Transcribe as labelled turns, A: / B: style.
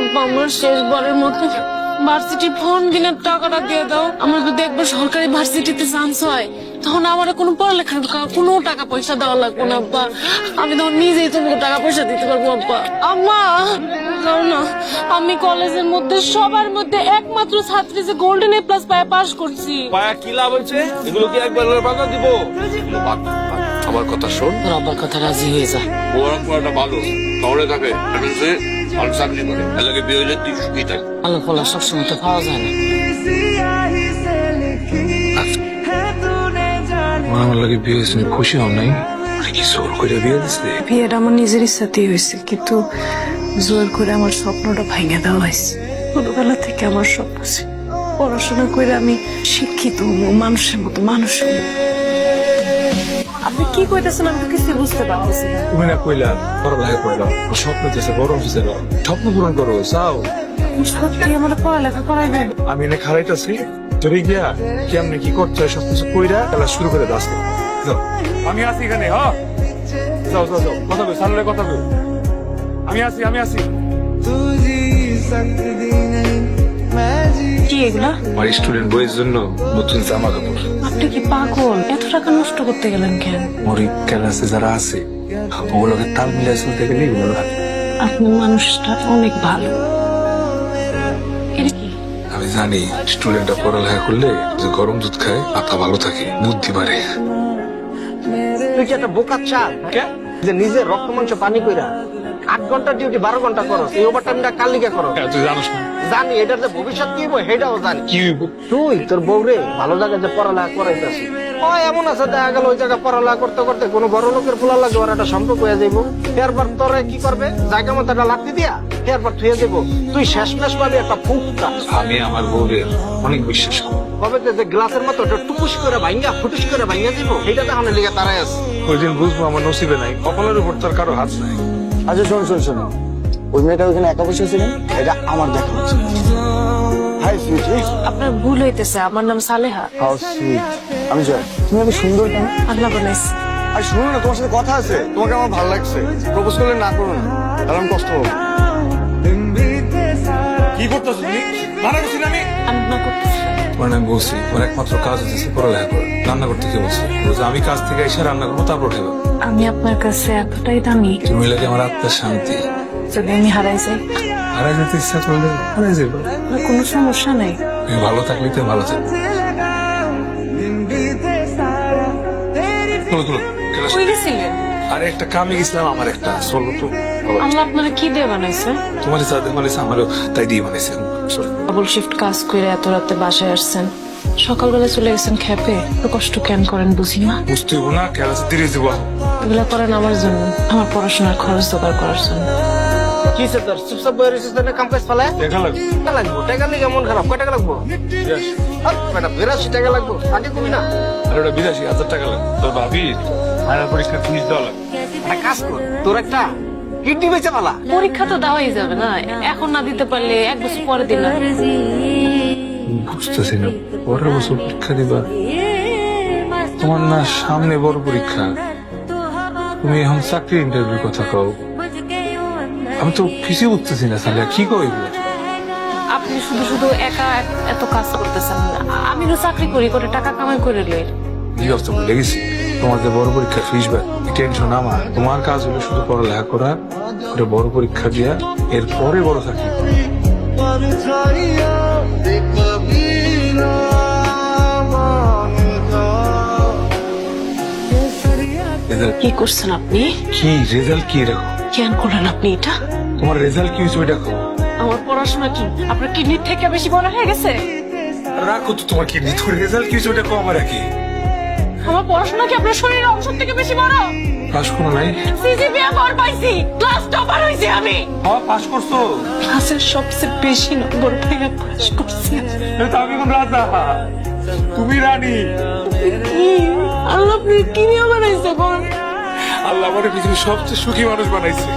A: আমার মতো ভার্সিটি টাকাটা দিয়ে দাও। আমার যদি একবার সরকারি ভার্সিটিতে চান্স হয়, তখন আমার কোনো পড়ালেখার কোনো টাকা পয়সা দেওয়া লাগবে না, আব্বা। আমি তখন নিজেই তোমাকে টাকা পয়সা দিতে পারব, আব্বা। আম্মা! না। আমি কলেজের মধ্যে, সবার মধ্যে একমাত্র ছাত্রী যে গোল্ডেন এ প্লাস পায়, পাশ করছি।
B: পায়া কি লাভ হয়েছে? এগুলো কি একবার দিব। আমার কথা শোন।
A: তোর আব্বার কথা রাজি হয়ে যা।
B: পড়াটা ভালো শহরে থাকে সে ভালো চাকরি করে এলাকে বিয়ে হলে তুই সুখী থাক।
A: আলো ফলা সবসময় তো পাওয়া যায় না।
C: আমার লাগে বিয়ে হয়েছে খুশি নাই? কি জোর করে বিয়ে দিচ্ছে
D: বিয়েটা আমার নিজের ইচ্ছাতেই হয়েছে কিন্তু জোর করে আমার স্বপ্নটা ভাঙে দেওয়া হয়েছে। ছোটবেলা থেকে আমার স্বপ্ন পড়াশোনা করে আমি শিক্ষিত হব মানুষের মতো মানুষ হব কি কইতেছেন আমি কিছু বুঝতে পারতেছি না।
C: তুমি না কইলা পড়ালেখা করলাম স্বপ্ন দিয়েছে বড় অফিসে স্বপ্ন পূরণ করো চাও?
D: সত্যি আমার পড়ালেখা করাইবেন?
C: আমি এনে খারাইতেছি চলে গিয়া কেমনে কি করতে হয় সবকিছু কইরা খেলা শুরু করে দাস আমি আছি এখানে হ্যাঁ যাও যাও যাও কথা কই সামনে কথা কই। আমি আছি আমি আছি।
D: কি এগুলা?
C: আমার স্টুডেন্ট বইয়ের জন্য নতুন জামা কাপড়।
D: আপনি কি পাগল? এত টাকা নষ্ট করতে গেলেন কেন?
C: মরি ক্লাসে যারা আছে ওগুলোকে তাল মিলাই চলতে গেলে এগুলো লাগে।
D: আপনি মানুষটা অনেক ভালো।
C: আমি জানি স্টুডেন্টরা পড়ালেখা করলে যে গরম দুধ খায় মাথা ভালো থাকে বুদ্ধি বাড়ে।
E: তুই কি একটা বোকা চাল যে নিজের রক্ত মাংস পানি কইরা আট ঘণ্টা ডিউটি বারো ঘণ্টা করো এই ওভার টাইমটা কাল লিগে করো
C: তুই জানোস না।
E: জানি এটার যে ভবিষ্যৎ কি হইব সেটাও জানি।
C: কি হইব?
E: তুই তোর বউরে ভালো জায়গায় যে পড়ালেখা করাইতেছি। এমন আছে দেখা গেল ওই জায়গায় পড়ালেখা করতে করতে কোনো বড় লোকের ফুলা লাগে ওর একটা সম্পর্ক হয়ে যাইব। এরপর তোরে কি করবে? জায়গা মতো একটা লাগতে দিয়া এরপর দেবো। তুই পাবি একটা ফুকটা
C: আমি আমার বউরের অনেক বিশ্বাস করি।
E: কবে যে গ্লাসের মতো টুকুস করে ভাঙ্গা ফুটুস করে ভাঙ্গা দিব এটা তখন লিগে তারাই আছে।
C: ওই দিন বুঝব আমার নসিবে নাই কপালের উপর তার কারও হাত নাই।
F: আচ্ছা শোন শোন শোন। ওই মেয়েটা ওইখানে একা বসে ছিলেন এটা আমার দেখা উচিত হাই সুইটি
D: আপনার ভুল হইতেছে আমার নাম সালেহা।
F: How sweet. আমি জয় তুমি এত সুন্দর কেন?
D: আল্লাহ বানাইছে
F: আর শুনো না তোমার সাথে কথা আছে। তোমাকে আমার ভালো লাগছে। প্রপোজ করলে না করো না তাহলে আমি কষ্ট পাবো।
C: কি করতেছো তুমি? করছি না আমি?
D: আমি না করতেছি।
C: মানে আমি বলছি ওর একমাত্র কাজ হচ্ছে পড়ালেখা করে। রান্না করতে কে বলছে আমি কাজ থেকে এসে রান্না করব তারপর খাব
D: আমি আপনার কাছে এতটাই দামি।
C: তুমি লাগে আমার আত্মার শান্তি।
D: যদি আমি হারাই যাই?
C: হারাই যেতে ইচ্ছা করলে হারাই যাব
D: আমার কোনো সমস্যা নাই।
C: তুমি ভালো থাকলে তো ভালো থাকবে আরে একটা কামে গেছিলাম আমার একটা। চলো তো
D: আল্লাহ আপনারা কি দিয়ে বানাইছে?
C: তোমার যা বানাইছে আমারও তাই দিয়ে বানাইছে। চলো।
D: ডাবল শিফট কাজ করে এত রাতে বাসায় আসছেন। সকালবেলা চলে গেছেন খেপে এত কষ্ট কেন করেন বুঝি না?
C: বুঝতে হব না ক্লাসে ধীরে যাব
D: এগুলা করেন আমার জন্য আমার পড়াশোনার খরচ জোগাড় করার জন্য।
E: কি সে তোর চুপচাপ কাম কাজ ফেলায়
C: দেখা লাগবে।
E: টাকা লাগবো টাকা লিগে মন খারাপ। কয় টাকা লাগবো? বিরাশি। টাকা লাগবো। আগে না?
C: আর ওটা বিরাশি হাজার টাকা লাগবে। তোর ভাবি পরীক্ষা ফিস দেওয়া লাগবে।
E: একটা কাজ কর তোর একটা কিডনি বেচে পালা।
D: পরীক্ষা তো দেওয়াই যাবে না এখন না দিতে পারলে এক বছর পরে দিলাম।
C: বুঝতেছি না। পরের বছর পরীক্ষা দিবা। তোমার না সামনে বড় পরীক্ষা। তুমি এখন চাকরি ইন্টারভিউ কথা কও। আমি তো ফিসে উঠতেছি না তাহলে কি কইব
D: আপনি শুধু শুধু একা এত কাজ করতেছেন। আমি তো চাকরি করি করে টাকা কামাই করে লই।
C: ভুলে গেছি? তোমার যে বড় পরীক্ষা ফিস বা টেনশন আমার। তোমার কাজ হলো শুধু পড়ালেখা করা করে বড় পরীক্ষা দিয়া এরপরে বড় চাকরি
D: কি করছেন আপনি?
C: কি রেজাল্ট কি রাখো
D: কেন করলেন আপনি এটা?
C: তোমার রেজাল্ট কি হয়েছে ওইটা
D: আমার পড়াশোনা কি? আপনার কিডনির থেকে বেশি বড় হয়ে গেছে?
C: রাখো তো তোমার কি তোর রেজাল্ট কি হয়েছে ওইটা কও আমার কি
D: আমার পড়াশোনা কি আপনার শরীরের অংশ থেকে বেশি বড়?
C: পাস করো নাই।
D: সিজিপিএ বড় পাইছি। ক্লাস টপার হইছি আমি।
C: হ্যাঁ পাস করছ।
D: ক্লাসের সবচেয়ে বেশি নম্বর পেয়ে পাস করছি।
C: তো আমি কোন রাজা। তুমি রানী।
D: আল্লাহ আপনি কি নিয়ে বানাইছে কোন
C: আল্লাহ আমার পৃথিবীর সবচেয়ে সুখী মানুষ বানাইছে।